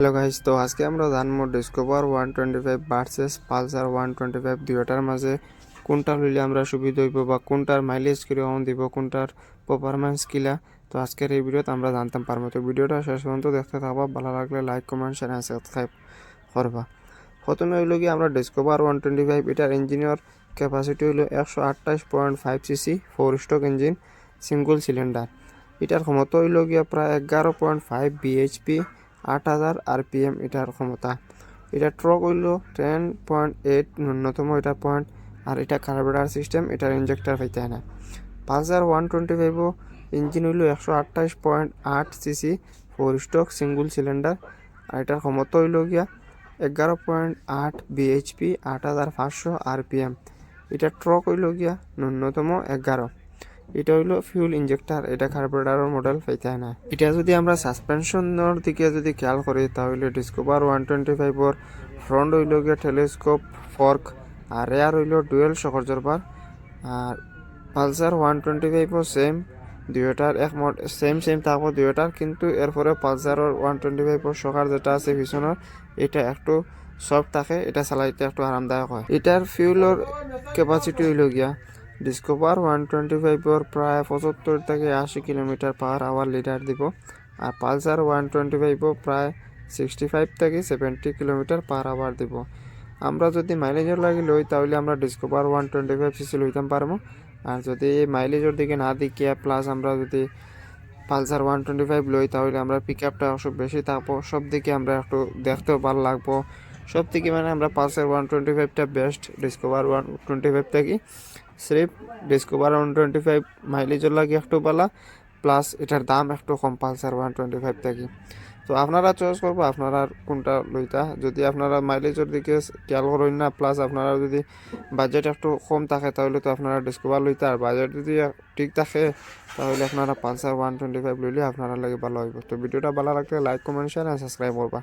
Hello guys তো আজকে আমরা জানব Discover one twenty five versus Pulsar one twenty five দুইটার মাঝে কোনটা লইলে আমরা সুবিধা হইব বা কোনটার মাইলেজ কীরকম দিব, কোনটার পারফরমেন্স কিলা। তো আজকের এই ভিডিওতে আমরা জানতাম পারব। তো ভিডিওটা শেষ পর্যন্ত দেখতে থাকবা, ভালো লাগলে লাইক কমেন্ট শেয়ার সাবস্ক্রাইব করবা। প্রথমে হইল কি আমরা ডিসকভার ওয়ান টোয়েন্টি ফাইভ এটার ইঞ্জিনিয়র ক্যাপাসিটি হইল একশো আটাইশ point five CC four stroke engine single cylinder এটার ক্ষমতা হইল গিয়া প্রায় এগারো পয়েন্ট ফাইভ বিএইচপি আট হাজার আরপিএম এটার ক্ষমতা। এটা ট্রক হইল টেন পয়েন্ট এইট ন্যূনতম এটা পয়েন্ট আর এটা কার্বোরেটার সিস্টেম এটার ইঞ্জেক্টার পাইতে না। পালসার ওয়ান টোয়েন্টি ফাইভও ইঞ্জিন হইল একশো আটাইশ পয়েন্ট আট CC four stroke single cylinder আর এটার ক্ষমতা হইল গিয়া এগারো পয়েন্ট আট বিএইচপি আট হাজার পাঁচশো আরপিএম। এটা ট্রক হইল গিয়া ন্যূনতম এগারো। এটা হইল ফিউল ইঞ্জেক্টর এটা কার্বোরেটারের মডেল পাইতে না। এটা যদি আমরা সাসপেনশনের দিকে যদি খেয়াল করি, তাহলে ডিসকভার ওয়ান টোয়েন্টি ফাইভর ফ্রন্ট হইল গিয়া টেলিস্কোপ ফর্ক আর রেয়ার হইল ডুয়েল সকরজর বার আর পালসার ওয়ান টোয়েন্টি ফাইভও সেম দুইটার এক মড সেম সেম থাকব দুইটার, কিন্তু এরপরে পালসারের ওয়ান টোয়েন্টি ফাইভর সকার যেটা আছে পিছনের, এটা একটু সফট থাকে, এটা চালাইতে একটু আরামদায়ক হয়। এটার ফিউলের ক্যাপাসিটি হইল গিয়া ডিসকভার ওয়ান টোয়েন্টি ফাইভর প্রায় পঁচাত্তর থেকে আশি কিলোমিটার পার আওয়ার লিটার দিব। আর পালসার ওয়ান টোয়েন্টি ফাইভও প্রায় সিক্সটি ফাইভ থেকে সেভেন্টি কিলোমিটার পার আওয়ার দিব। আমরা যদি মাইলেজের লাগে লই, তাহলে আমরা Discover one twenty five CC লইতাম পারব। আর যদি মাইলেজের দিকে না দিকে প্লাস আমরা যদি পালসার ওয়ান টোয়েন্টি ফাইভ লই, তাহলে আমরা পিক আপটা সব বেশি থাকব সব দিকে আমরা একটু দেখতেও ভালো লাগবো। সব থেকে মানে আমরা Pulsar one twenty ফাইভটা best Discover one twenty five থেকে স্রেফ ডিসকভার ওয়ান টোয়েন্টি ফাইভ মাইলেজের লাগে একটু পালা প্লাস এটার দাম একটু কম পালসার ওয়ান টোয়েন্টি ফাইভ থেকে তো আপনারা চয়েস করব, আপনারা কোনটা লইতা? যদি আপনারা মাইলেজের দিকে খেয়াল করেন না প্লাস আপনারা যদি বাজেট একটু কম থাকে, তাহলে তো আপনারা ডিসকভার লইতা। আর বাজেট যদি ঠিক থাকে, তাহলে আপনারা পালসার ওয়ান টোয়েন্টি ফাইভ লইলে আপনারা লাগে ভালো হইব। তো ভিডিওটা ভালো লাগলে লাইক কমেন্ট শেয়ার আর সাবস্ক্রাইব করবা।